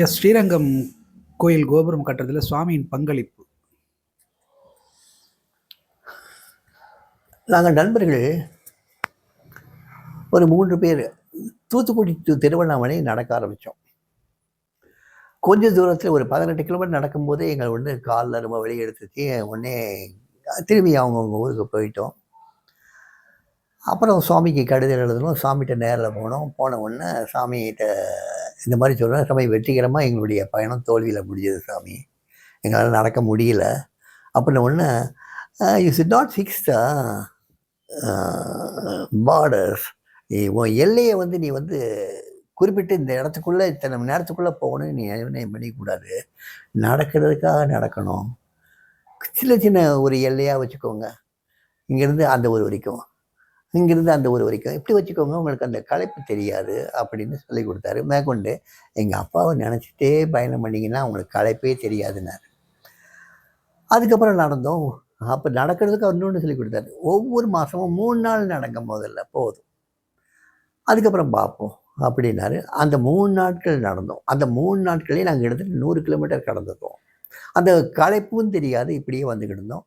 S Srirangam கோயில் கோபுரம் கட்டுறதுல சுவாமியின் பங்களிப்பு. நாங்கள் நண்பர்கள் ஒரு மூன்று பேர் தூத்துக்குடி டு திருவண்ணாமலை நடக்க ஆரம்பித்தோம் கொஞ்ச தூரத்தில் ஒரு பதினெட்டு கிலோமீட்டர் நடக்கும்போதே எங்கள் வந்து காலில் ரொம்ப வெளியே எடுத்துச்சு உடனே திரும்பி அவங்கவுங்க ஊருக்கு போயிட்டோம். அப்புறம் சுவாமிக்கு கடிதம் எழுதணும் சாமிகிட்ட நேரில் போனோம் போன உடனே சாமிகிட்ட இந்த மாதிரி சொல்கிறேன் சாமி வெற்றிகரமாக எங்களுடைய பயணம் தோல்வியில் முடிஞ்சது சாமி. எங்களால் நடக்க முடியல. அப்படின்ன ஒன்று you sit not fix the borders உன் எல்லையை வந்து நீ வந்து குறிப்பிட்டு இந்த இடத்துக்குள்ளே இத்தனை மணி நேரத்துக்குள்ளே போகணும்னு நீ நிர்ணயம் பண்ணிக்கூடாது நடக்கிறதுக்காக நடக்கணும். சின்ன சின்ன ஒரு எல்லையாக வச்சுக்கோங்க. இங்கேருந்து அந்த ஒரு வரைக்கும். இங்கேருந்து அந்த ஊர் வரைக்கும். இப்படி வச்சுக்கோங்க உங்களுக்கு அந்த களைப்பு தெரியாது அப்படின்னு சொல்லி கொடுத்தாரு. மேற்கொண்டு எங்கள் அப்பாவை நினச்சிட்டே பயணம் பண்ணிங்கன்னா உங்களுக்கு களைப்பே தெரியாதுன்னாரு. அதுக்கப்புறம் நடந்தோம். அப்போ நடக்கிறதுக்கு இன்னொன்று சொல்லி கொடுத்தாரு. ஒவ்வொரு மாதமும் மூணு நாள் நடக்கும் முதல்ல போதும். அதுக்கப்புறம் பார்ப்போம் அப்படின்னாரு. அந்த மூணு நாட்கள் நடந்தோம். அந்த மூணு நாட்களே நாங்கள் எடுத்துகிட்டு நூறு கிலோமீட்டர் கடந்துட்டோம். அந்த களைப்பும் தெரியாது. இப்படியே வந்துக்கிட்டு இருந்தோம்.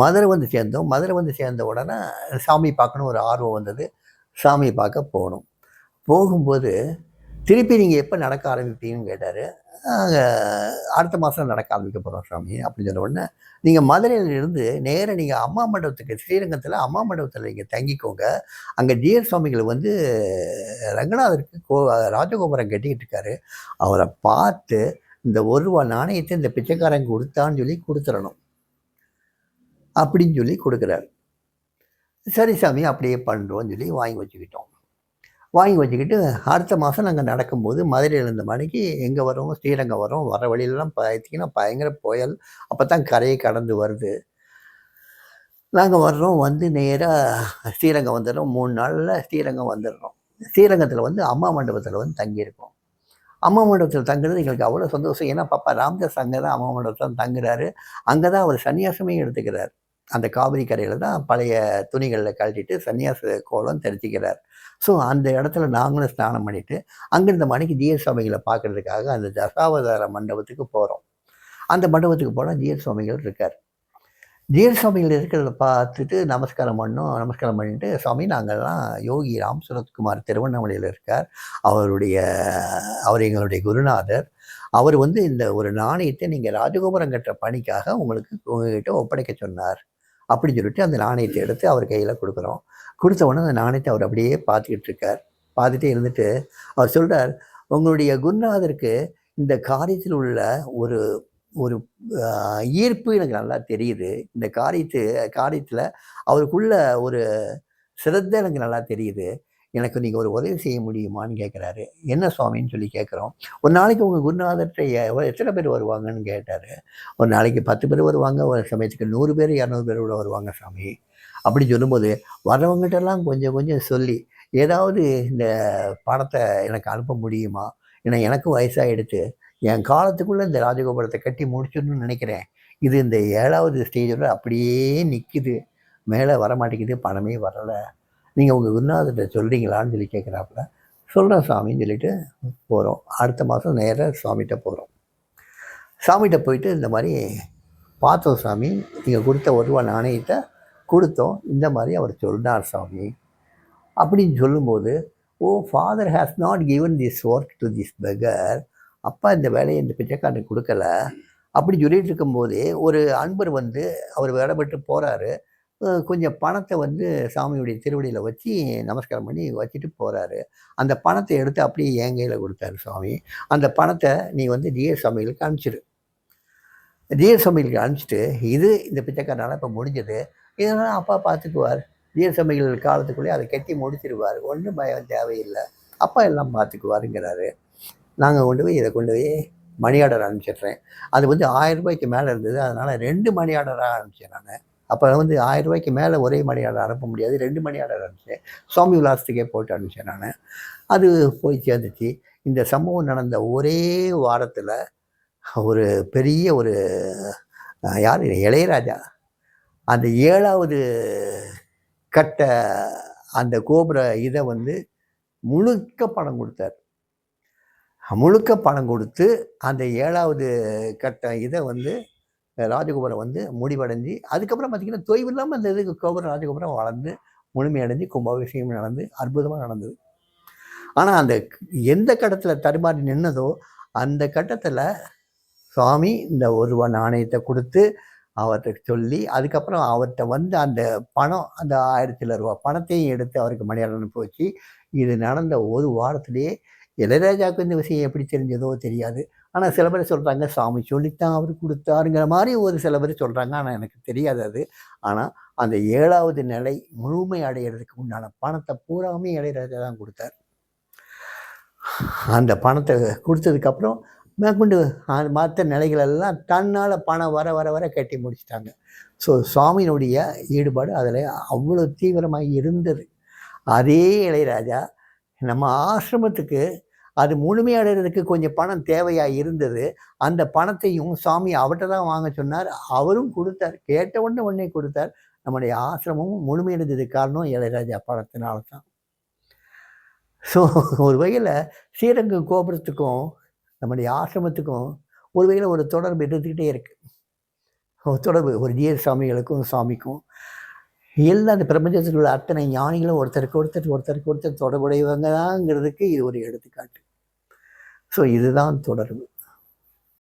மதுரை வந்து சேர்ந்தோம். மதுரை வந்து சேர்ந்த உடனே சாமி பார்க்கணும் ஒரு ஆர்வம் வந்தது. சாமியை பார்க்க போனோம். போகும்போது திருப்பி நீங்கள் எப்போ நடக்க ஆரம்பிப்பீங்கன்னு கேட்டார். அடுத்த மாதம் நடக்க ஆரம்பிக்க போகிறோம் சாமி அப்படின்னு சொன்ன உடனே நீங்கள் மதுரையிலிருந்து நேராக நீங்கள் அம்மா மண்டபத்துக்கு ஸ்ரீரங்கத்தில் அம்மா மண்டபத்தில் நீங்கள் தங்கிக்கோங்க. அங்கே ஜிஎஸ் சுவாமிகள் வந்து ரங்கநாதருக்கு கோ ராஜகோபுரம் கட்டிக்கிட்டு இருக்காரு. அவரை பார்த்து இந்த ஒரு ரூபா நாணயத்தை இந்த பிச்சைக்காரங்க கொடுத்தான்னு சொல்லி கொடுத்துடணும். அப்படின்னு சொல்லி கொடுக்குறாரு. சரி சாமி அப்படியே பண்ணுறோன்னு சொல்லி வாங்கி வச்சுக்கிட்டோம். வாங்கி வச்சுக்கிட்டு அடுத்த மாதம் நாங்கள் நடக்கும்போது மதுரையில் இருந்த மணிக்கு எங்கே வரோம்? ஸ்ரீரங்கம் வரோம். வர வழியிலலாம் பார்த்தீங்கன்னா பயங்கர புயல். அப்போ தான் கரையை கடந்து வருது. நாங்கள் வர்றோம் வந்து நேராக ஸ்ரீரங்கம் வந்துடுறோம். மூணு நாளில் ஸ்ரீரங்கம் வந்துடுறோம். ஸ்ரீரங்கத்தில் வந்து அம்மா மண்டபத்தில் வந்து தங்கியிருக்கோம். அம்மா மண்டபத்தில் தங்குறது எங்களுக்கு அவ்வளோ சந்தோஷம். ஏன்னா பாப்பா ராம்தாஸ் அங்கே தான் அம்மா மண்டபத்தில் தங்குறாரு. அங்கே தான் அவர் சன்னியாசமே எடுத்துக்கிறார். அந்த காவிரி கரையில் தான் பழைய துணிகளில் கழட்டிட்டு சன்னியாச கோலம் தெரிச்சிக்கிறார். ஸோ அந்த இடத்துல நாங்களும் ஸ்நானம் பண்ணிவிட்டு அங்கிருந்த மணிக்கு ஜிஎஸ் சுவாமிகளை பார்க்குறதுக்காக அந்த தசாவதார மண்டபத்துக்கு போகிறோம் அந்த மண்டபத்துக்கு போனால் ஜிஎஸ் சுவாமிகள் இருக்கார். ஜிஎஸ் சுவாமிகள் இருக்கிறத பார்த்துட்டு நமஸ்காரம் பண்ணோம். நமஸ்காரம் பண்ணிட்டு சுவாமி நாங்கள்லாம் யோகி ராம் சுரத்குமார் திருவண்ணாமலையில் இருக்கார். அவருடைய அவர் எங்களுடைய குருநாதர். அவர் வந்து இந்த ஒரு நாணயத்தை நீங்கள் ராஜகோபுரம் கட்டுற பணிக்காக உங்களுக்கு உங்ககிட்ட ஒப்படைக்க சொன்னார். அப்படின்னு சொல்லிட்டு அந்த நாணயத்தை எடுத்து அவர் கையில் கொடுக்குறோம். கொடுத்த உடனே அந்த நாணயத்தை அவர் அப்படியே பார்த்துக்கிட்டு இருக்கார். பார்த்துட்டே இருந்துட்டு அவர் சொல்கிறார் உங்களுடைய குருநாதருக்கு இந்த காரியத்தில் உள்ள ஒரு ஒரு ஈர்ப்பு எனக்கு நல்லா தெரியுது. இந்த காரியத்து காரியத்தில் அவருக்குள்ள ஒரு சிரத்தை எனக்கு நல்லா தெரியுது. எனக்கு நீங்கள் ஒரு உதவி செய்ய முடியுமான்னு கேட்குறாரு என்ன சுவாமின்னு சொல்லி கேட்குறோம் ஒரு நாளைக்கு உங்கள் குருநாதர்கிட்ட எத்தனை பேர் வருவாங்கன்னு கேட்டார். ஒரு நாளைக்கு பத்து பேர் வருவாங்க ஒரு சமயத்துக்கு நூறு பேர் இரநூறு பேர் கூட வருவாங்க சாமி. அப்படி சொல்லும்போது வர்றவங்ககிட்டலாம் கொஞ்சம் கொஞ்சம் சொல்லி ஏதாவது இந்த பணத்தை எனக்கு அனுப்ப முடியுமா? ஏன்னா எனக்கும் வயசாகிடுச்சு என் காலத்துக்குள்ளே இந்த ராஜகோபுரத்தை கட்டி முடிச்சிடணும்னு நினைக்கிறேன். இது இந்த ஏழாவது ஸ்டேஜோட அப்படியே நிற்கிது மேலே வரமாட்டேங்குது. பணமே வரலை. நீங்கள் உங்கள் குருநாதர்கிட்ட சொல்கிறீங்களான்னு சொல்லி கேட்குறாப்புல சொல்கிறேன் சாமின்னு சொல்லிட்டு போகிறோம் அடுத்த மாதம் நேராக சுவாமிகிட்ட போகிறோம் சாமிகிட்ட போயிட்டு இந்த மாதிரி பார்த்தோம் சாமி நீங்கள் கொடுத்த ஒரு ரூபா நாணயத்தை கொடுத்தோம். இந்த மாதிரி அவர் சொன்னார் சாமி. அப்படின்னு சொல்லும்போது O father has not given this work to this beggar அப்பா இந்த வேலையை இந்த பிச்சைக்காரனுக்கு கொடுக்கல. அப்படி சொல்லிட்டு இருக்கும்போதே ஒரு அன்பர் வந்து அவர் விடப்பட்டு போகிறாரு கொஞ்சம் பணத்தை வந்து சாமியுடைய திருவடியில் வச்சு நமஸ்காரம் பண்ணி வச்சுட்டு போகிறாரு அந்த பணத்தை எடுத்து அப்படியே என் கையில் கொடுத்தாரு சுவாமி அந்த பணத்தை நீ வந்து டிஎஸ் சுவாமிகளுக்கு அனுப்பிச்சிடு டிஎஸ் சுவாமிகளுக்கு அனுப்பிச்சிட்டு இது இந்த பிச்சைக்காரனால் இப்போ முடிஞ்சது. இதனால் அப்பா பார்த்துக்குவார் டிஎஸ் சுவாமிகள் காலத்துக்குள்ளேயே அதை கட்டி முடிச்சிருவார். ஒன்றும் பயம் தேவையில்லை. அப்பா எல்லாம் பார்த்துக்குவாருங்கிறாரு நாங்கள் கொண்டு போய் இதை கொண்டு போய் மணி ஆர்டர் அனுப்பிச்சிடுறேன். அது வந்து ஆயிரம் ரூபாய்க்கு மேலே இருந்தது. அதனால் ரெண்டு மணி ஆர்டராக அனுப்பிச்சேன் நான். அப்போ வந்து ஆயிரம் ரூபாய்க்கு மேலே ஒரே மணி ஆர்டர் அனுப்ப முடியாது. ரெண்டு மணி ஆர்டர் அனுப்பிச்சேன். சுவாமி விலாசத்துக்கே போட்டு அனுப்பிச்சேன் நான். அது போய் சேர்ந்துச்சு. இந்த சம்பவம் நடந்த ஒரே வாரத்தில் ஒரு பெரிய ஒரு யார்? இளையராஜா. அந்த ஏழாவது கட்ட அந்த கோபுர இதை வந்து முழுக்க பணம் கொடுத்தார். முழுக்க பணம் கொடுத்து அந்த ஏழாவது கட்ட இதை வந்து ராஜகோபுரம் வந்து முடிவடைஞ்சு அதுக்கப்புறம் பார்த்திங்கன்னா தொய்வு இல்லாமல் அந்த இது கோபுரம் ராஜகோபுரம் வளர்ந்து முழுமையடைஞ்சு கும்பாபிஷேகம் நடந்து அற்புதமாக நடந்தது. ஆனால் அந்த எந்த கட்டத்தில் தடுமாறி நின்னதோ அந்த கட்டத்தில் சுவாமி இந்த ஒரு ரூபா நாணயத்தை கொடுத்து அவர்கிட்ட சொல்லி அதுக்கப்புறம் அவர்கிட்ட வந்து அந்த பணம் அந்த ஆயிரத்தி ரூபா பணத்தையும் எடுத்து அவருக்கு மலையாளம் அனுப்பி வச்சு இது நடந்த ஒரு வாரத்திலேயே இளையராஜாவுக்கு இந்த விஷயம் எப்படி தெரிஞ்சதோ தெரியாது. ஆனால் சில பேர் சொல்கிறாங்க சாமி சொல்லித்தான் அவர் கொடுத்தாருங்கிற மாதிரி ஒரு சில பேர் சொல்கிறாங்க ஆனால் எனக்கு தெரியாது அது. ஆனால் அந்த ஏழாவது நிலை முழுமை அடையிறதுக்கு உண்டான பணத்தை பூராமே இளையராஜா தான் கொடுத்தார். அந்த பணத்தை கொடுத்ததுக்கப்புறம் மேற்கொண்டு மற்ற நிலைகளெல்லாம் தன்னால் பணம் வர வர வர கட்டி முடிச்சிட்டாங்க. ஸோ சுவாமியினுடைய ஈடுபாடு அதில் அவ்வளோ தீவிரமாக இருந்தது. அதே இளையராஜா நம்ம ஆசிரமத்துக்கு அது முழுமையடைகிறதுக்கு கொஞ்சம் பணம் தேவையாக இருந்தது. அந்த பணத்தையும் சாமி அவர்கிட்ட தான் வாங்க சொன்னார். அவரும் கொடுத்தார். கேட்ட உடனே உடனே கொடுத்தார். நம்முடைய ஆசிரமமும் முழுமையடைந்தது காரணம் இளையராஜா பணத்தினால தான். ஸோ ஒரு வகையில் ஸ்ரீரங்கம் கோபுரத்துக்கும் நம்முடைய ஆசிரமத்துக்கும் ஒரு வகையில் ஒரு தொடர்பு இருந்துக்கிட்டே இருக்குது ஒரு தொடர்பு ஒரு ஜிஎஸ் சாமிகளுக்கும் சாமிக்கும். எல்லா அந்த பிரபஞ்சத்தில் உள்ள அத்தனை ஞானிகளும் ஒருத்தருக்கு ஒருத்தர் ஒருத்தருக்கு ஒருத்தர் தொடர்புடையவங்க தாங்கிறதுக்கு இது ஒரு எடுத்துக்காட்டு. ஸோ இதுதான் தொடர்பு.